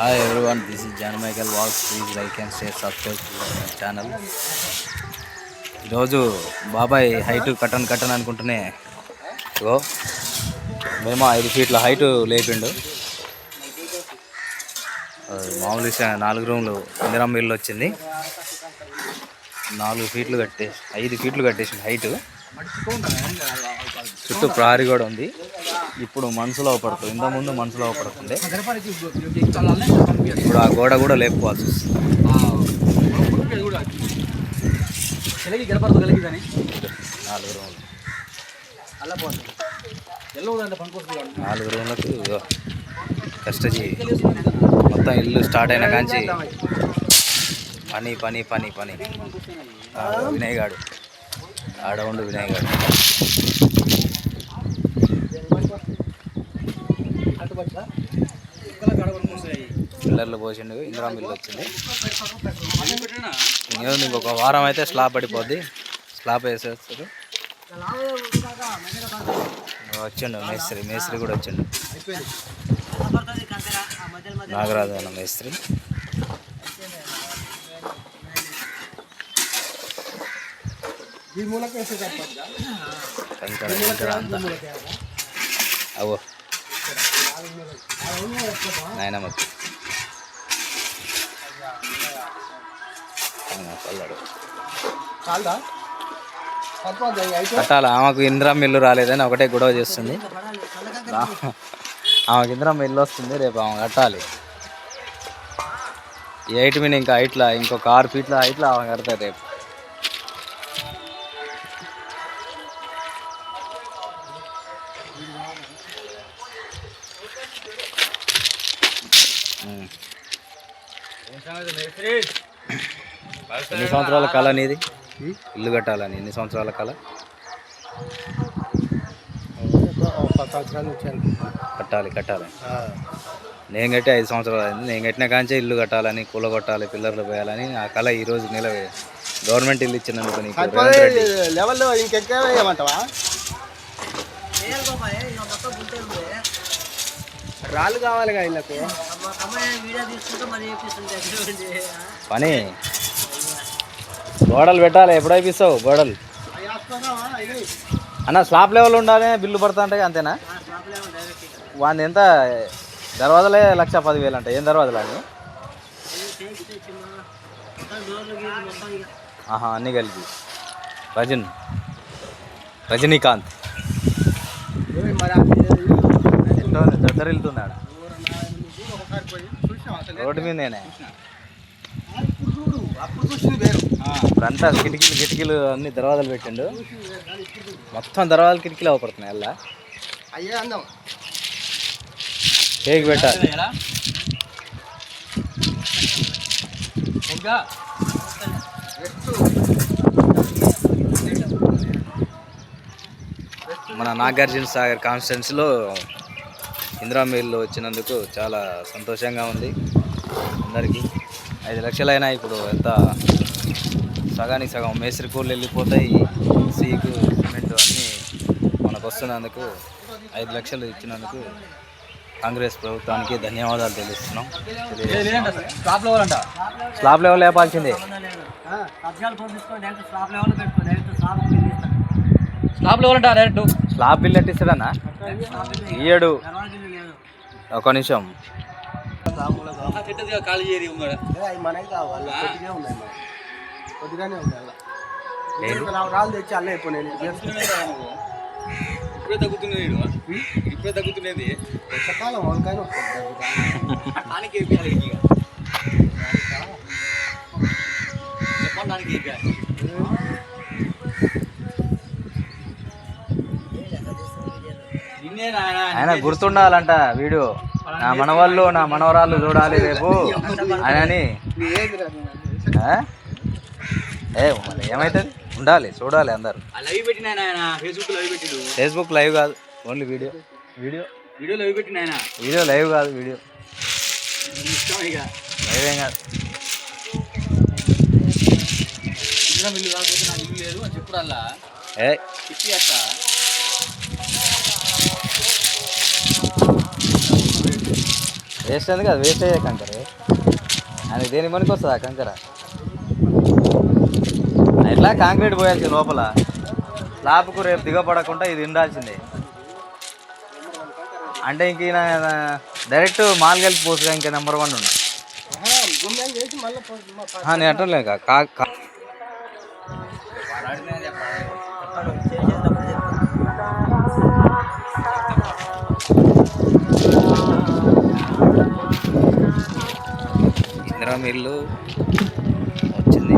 Hi everyone this is John Michael Walls please like and share subscribe channel ఈరోజు బాబాయ్ height కట్టన్ కట్టన్ అనుకుంటూనే. ఓ మేము ఐదు ఫీట్ల హైట్ లేపిండు. అది మామూలు నాలుగు రూమ్లు ఇందిరమ్మ ఇల్లు వచ్చింది. నాలుగు ఫీట్లు కట్టేసి ఐదు ఫీట్లు కట్టేసింది హైట్ చుట్టూ ప్రహరీ కూడా ఉంది. ఇప్పుడు మనసులో పడుతుంది. ఇంత ముందు మనసులో పడుతుంది. ఇప్పుడు ఆ గోడ కూడా లేకపోవాల్సి నాలుగు రూమ్లకు నాలుగు కష్టజీ మొత్తం ఇల్లు స్టార్ట్ అయిన కాంచి పని పని పని పని. వినయ్ గాడు. ఆడ ఉండు వినయ్ గాడు. పిల్లర్లు పోసిండు ఇంద్రా మిల్లు వచ్చింది. ఇంకేముంది ఇంకొక వారం అయితే స్లాబ్ పడిపోద్ది. స్లాబ్ వేసేస్తారు వచ్చిండు మేస్త్రి మేస్త్రి కూడా వచ్చిండు. నాగరాజు అన్న మేస్త్రి. అవో నాయనమ్మ కట్టాలి. ఆమెకు ఇందిరా మిల్లు రాలేదని ఒకటే గొడవ చేస్తుంది. ఆమెకు ఇందిరా మిల్లు వస్తుంది రేపు ఆమె కట్టాలి. హైట్ మీద ఇంకా హైట్లా ఇంకొక ఆరు ఫీట్ల హైట్లా ఆమె కడతారు రేపు. ఎన్ని సంవత్సరాల కళ నీది ఇల్లు కట్టాలని ఎన్ని సంవత్సరాల కళ కట్టాలి కట్టాలి నేను కట్టి ఐదు సంవత్సరాలు అయింది నేను కట్టిన కాంచే ఇల్లు కట్టాలని కూల కొట్టాలి పిల్లర్లు పోయాలని ఆ కళ ఈ రోజు నిలవే గవర్నమెంట్ ఇల్లు ఇచ్చినందుకు రాళ్ళు కావాలిగా ఇళ్ళకు పని. గోడలు పెట్టాలి ఎప్పుడు అయిపిస్తావు గోడలు? అన్న స్లాబ్ లెవెల్ ఉండాలి బిల్లు పడతా అంటే అంతేనా వాడిని ఎంత దర్వాజలే లక్ష పదివేలు అంట ఏం దర్వాజలు అని ఆహా అన్నీ కలిపి. రజన్ రజనీకాంత్. ఎంతో దగ్గర వెళ్తుంది ఆడ ఒకసారి పోయి చూసాం అసలు రోడ్డు మీద నేనే ఇప్పుడు చూడు అప్పుడు చూసింది వేరు. ఇప్పుడంతా కిటికీలు కిటికీలు అన్ని దర్వాజాలు పెట్టిండు. మొత్తం దర్వాజాలు కిటికీలు అవపడుతున్నాయి అలా కేక్ పెట్టాలి మన నాగార్జున సాగర్ కాన్స్టిట్యున్సీలో ఇందిరా వచ్చినందుకు చాలా సంతోషంగా ఉంది. అందరికీ ఐదు లక్షలైనా ఇప్పుడు ఎంత? సగానికి సగం మేస్త్రి కూలీలు వెళ్ళిపోతాయి. సీకు సిమెంట్ అన్నీ మనకు వస్తున్నందుకు ఐదు లక్షలు ఇచ్చినందుకు కాంగ్రెస్ ప్రభుత్వానికి ధన్యవాదాలు తెలుస్తున్నాం. స్లాబ్ లెవెల్ లేపాల్సిందే. స్టాప్ లెవెల్ అంట డైరెక్ట్? స్లాబ్ బిల్ ఎట్టిస్తాడన్నా? ఇయ్యడు ఒక నిమిషం. ఖాళీ చేయరు మనకి కావాలి కొద్దిగా ఉన్నాయి. కొద్దిగానే రాళ్ళు తెచ్చి అల్లే ఇప్పుడు నేను ఇప్పుడే తగ్గుతున్నది ఈడు. ఇప్పుడే తగ్గుతున్నది వర్షాకాలం వంకాయలు దానికి వేపియాలి ఇక. చెప్పండి దానికి వేపియాలి. నిన్నే నాయనా, ఆయన గుర్తుండాలంట వీడియో. నా మనవాళ్ళు నా మనవరాళ్ళు చూడాలి రేపు. అని? ఏ ఏమవుతుంది ఉండాలి చూడాలి అందరు. ఫేస్బుక్ లైవ్ కాదు only video. Video? Video live పెట్టిన వీడియో లైవ్ కాదు వీడియో. లైవ్ ఏం కాదు. ఇంద్రం వేస్ట్ ఎందుకు అది వేస్ట్ అయ్యే కంకరే? అది దేని పనికి వస్తుంది ఆ కంకర? ఎట్లా కాంక్రీట్ పోయాల్సి లోపల? స్లాబ్కు రేపు దిగపడకుండా ఇది ఉండాల్సిందే అంటే ఇంక డైరెక్ట్ మాల్ కలిపి పోసుగా ఇంకా నెంబర్ వన్ ఆ, నేను అంటలే ఇందిరా మిల్లు వచ్చింది.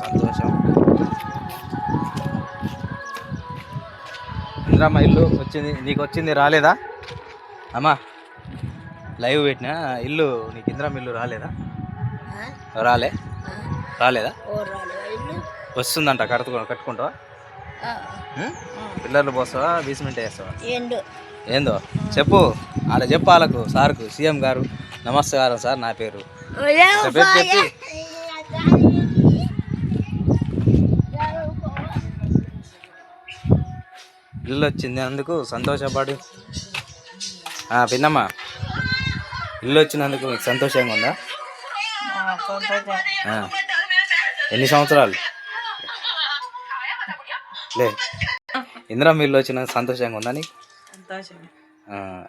సంతోషం. ఇందిరా ఇల్లు వచ్చింది. నీకు వచ్చింది రాలేదా? అమ్మా లైవ్ పెట్టినా? ఇల్లు నీకు ఇందిరా మిల్లు రాలేదా? రాలే. రాలేదా? వస్తుందంట కట్టుకో కట్టుకుంటావా? పిల్లర్లు పోస్తావా? బీస్మెంట్ వేస్తావా? ఏందో? చెప్పు. ఆడ చెప్పు వాళ్ళకు సార్కు సీఎం గారు. నమస్కారం సార్ నా పేరు. ఇల్లు వచ్చింది అందుకు సంతోషపడు ఆ, పిన్నమ్మా ఇల్లు వచ్చినందుకు మీకు సంతోషంగా ఉందా. ఎన్ని సంవత్సరాలు? లే ఇందిరా ఇల్లు వచ్చిన సంతోషంగా ఉందా నీకు? ఆ,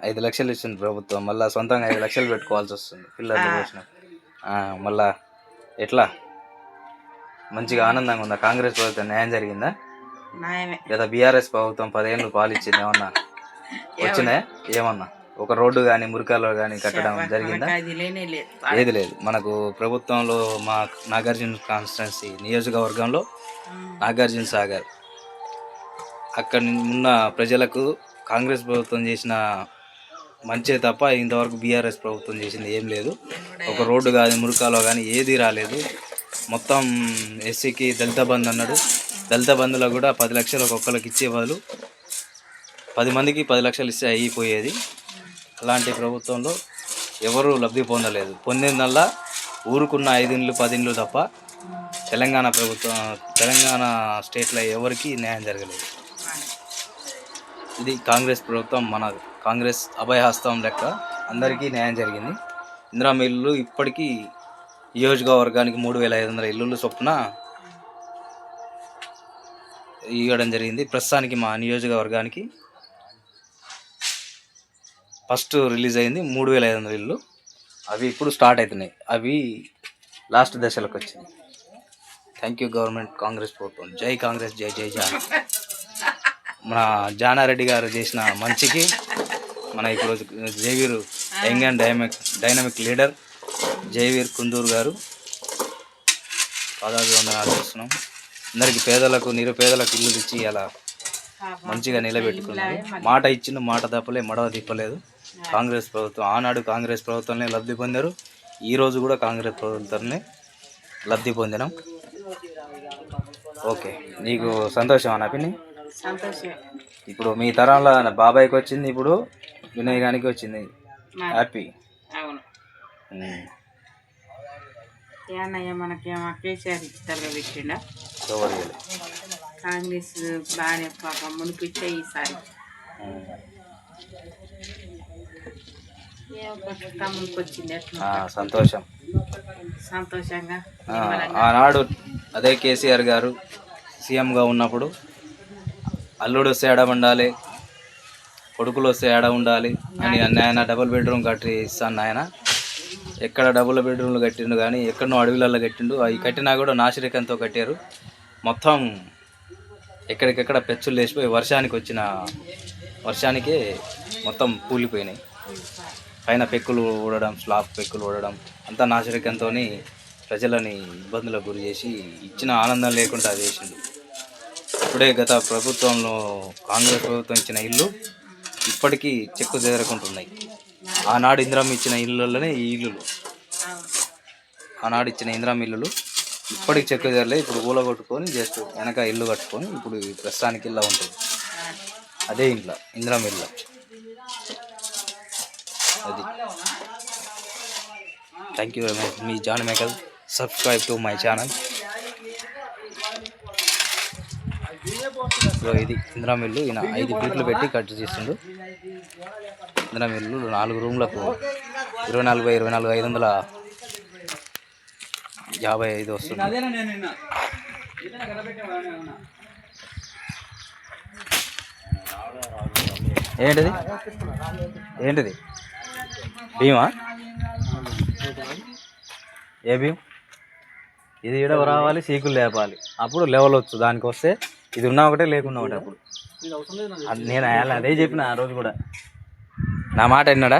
ఐదు లక్షలు ఇచ్చింది ప్రభుత్వం. మళ్ళీ సొంతంగా ఐదు లక్షలు పెట్టుకోవాల్సి వస్తుంది. పిల్లలు వచ్చిన మళ్ళా ఎట్లా? మంచిగా ఆనందంగా ఉందా? కాంగ్రెస్ ప్రభుత్వం న్యాయం జరిగిందా? గత బీఆర్ఎస్ ప్రభుత్వం పదేళ్ళు పాలిచ్చింది ఏమన్నా? వచ్చినాయా? ఏమన్నా? ఒక రోడ్డు కానీ మురికాలో కానీ కట్టడం జరిగిందా? లేదు. ఏది లేదు. మనకు ప్రభుత్వంలో మా నాగార్జున కాన్స్టిట్యున్సీ నియోజకవర్గంలో నాగార్జున సాగర్. అక్కడ ఉన్న ప్రజలకు కాంగ్రెస్ ప్రభుత్వం చేసిన మంచే తప్ప ఇంతవరకు బీఆర్ఎస్ ప్రభుత్వం చేసింది ఏం లేదు. ఒక రోడ్డు కానీ మురికాలో కానీ ఏది రాలేదు. మొత్తం ఎస్సీకి దళిత బంధు అన్నాడు. దళిత బంధులో కూడా పది లక్షలు ఒక్కొక్కరికి ఇచ్చే బదులు పది మందికి పది లక్షలు ఇస్తే అయిపోయేది. అలాంటి ప్రభుత్వంలో ఎవరు లబ్ధి పొందలేదు. పొందిందల్లా ఊరుకున్న ఐదిండ్లు పదిండ్లు తప్ప తెలంగాణ ప్రభుత్వం తెలంగాణ స్టేట్లో ఎవరికి న్యాయం జరగలేదు. ఇది కాంగ్రెస్ ప్రభుత్వం మన కాంగ్రెస్ అభయహస్తం లెక్క అందరికీ న్యాయం జరిగింది. ఇందిరా ఇల్లు ఇప్పటికీ నియోజకవర్గానికి మూడు వేల ఐదు వందల ఇల్లులు చొప్పున ఇవ్వడం జరిగింది. ప్రస్తుతానికి మా నియోజకవర్గానికి ఫస్ట్ రిలీజ్ అయింది మూడు వేల ఐదు వందల ఇల్లు. అవి ఇప్పుడు స్టార్ట్ అవుతున్నాయి. అవి లాస్ట్ దశలకు వచ్చింది. థ్యాంక్ యూ గవర్నమెంట్ కాంగ్రెస్ ప్రభుత్వం. జై కాంగ్రెస్ జై జై జాన్. మన జానారెడ్డి గారు చేసిన మంచికి మన ఇప్పుడు Jaiveer young and dynamic dynamic leader Jaiveer Kunduru garu పాదాభి వందనాలు చేస్తున్నాం. అందరికి పేదలకు నిరుపేదలకు ఇల్లు ఇచ్చి అలా మంచిగా నిలబెట్టుకున్నారు. మాట ఇచ్చిన మాట తప్పలే మడవ తిప్పలేదు. కాంగ్రెస్ ప్రభుత్వం ఆనాడు కాంగ్రెస్ ప్రభుత్వంలో లబ్ధి పొందారు. ఈరోజు కూడా కాంగ్రెస్ ప్రభుత్వంలో లబ్ధి పొందినాం. ఓకే నీకు సంతోషం అన్న సంతోషం. ఇప్పుడు మీ తరంలో బాబాయ్కి వచ్చింది ఇప్పుడు వినయ్ గానికి వచ్చింది. హ్యాపీ అవును. ఏమన్నయ్య మనకేమో కేసీఆర్ ఇస్తారు పెట్టిండా? కాంగ్రెస్ బాగానే పాపం మునిపిచ్చే ఈసారి. సంతోషం. సంతోషంగా ఆనాడు అదే కేసీఆర్ గారు సీఎంగా ఉన్నప్పుడు అల్లుడు వస్తే ఏడ ఉండాలి కొడుకులు వస్తే ఏడ ఉండాలి అని నాయన డబుల్ బెడ్రూమ్ కట్టి ఇస్తాను నాయన ఎక్కడ డబుల్ బెడ్రూమ్లు కట్టిండు కానీ ఎక్కడో అడవిలలో కట్టిండు. అవి కట్టినా కూడా నాశరికంతో కట్టారు. మొత్తం ఎక్కడికెక్కడ పెచ్చులు లేచిపోయి వర్షానికి వచ్చిన వర్షానికే మొత్తం కూలిపోయినాయి పైన పెక్కులు ఊడడం స్లాబ్ పెక్కులు ఊడడం అంతా నాశరికంతో ప్రజలని ఇబ్బందులకు గురి చేసి ఇచ్చిన ఆనందం లేకుండా చేసిండు. ఇప్పుడే గత ప్రభుత్వంలో కాంగ్రెస్ ప్రభుత్వం ఇచ్చిన ఇల్లు ఇప్పటికీ చెక్కు చెదరకుంటున్నాయి. ఆనాడు ఇంద్రం ఇచ్చిన ఇల్లులోనే ఈ ఇల్లులు. ఆనాడు ఇచ్చిన ఇందిరం ఇల్లులు ఇప్పటికి చెక్కు చేరలే ఇప్పుడు ఊల కొట్టుకొని జస్ట్ వెనక ఇల్లు కట్టుకొని ఇప్పుడు ప్రస్తుతానికి ఇల్లా ఉంటుంది. అదే ఇంట్లో ఇందిరం ఇల్లు. అది. Thank you very much me John Michael subscribe to my channel so ఇది ఇందిరా మిల్లు. ఈయన ఐదు ఫీట్లు పెట్టి కట్ చేసిండు. ఇందిరా మిల్లు నాలుగు రూమ్లకు ఇరవై నాలుగు బై ఇరవై నాలుగు ఐదు వందల యాభై ఐదు వస్తుంది. ఏంటిది? ఏంటిది? భీమా? ఏ భీమ్ ఇది ఈడ రావాలి సీకులు లేపాలి. అప్పుడు లెవెల్ వచ్చు. దానికి వస్తే ఇది ఉన్నా ఒకటే లేకున్నా ఒకటే అప్పుడు. నేను అదే చెప్పిన ఆ రోజు కూడా. నా మాట విన్నాడా?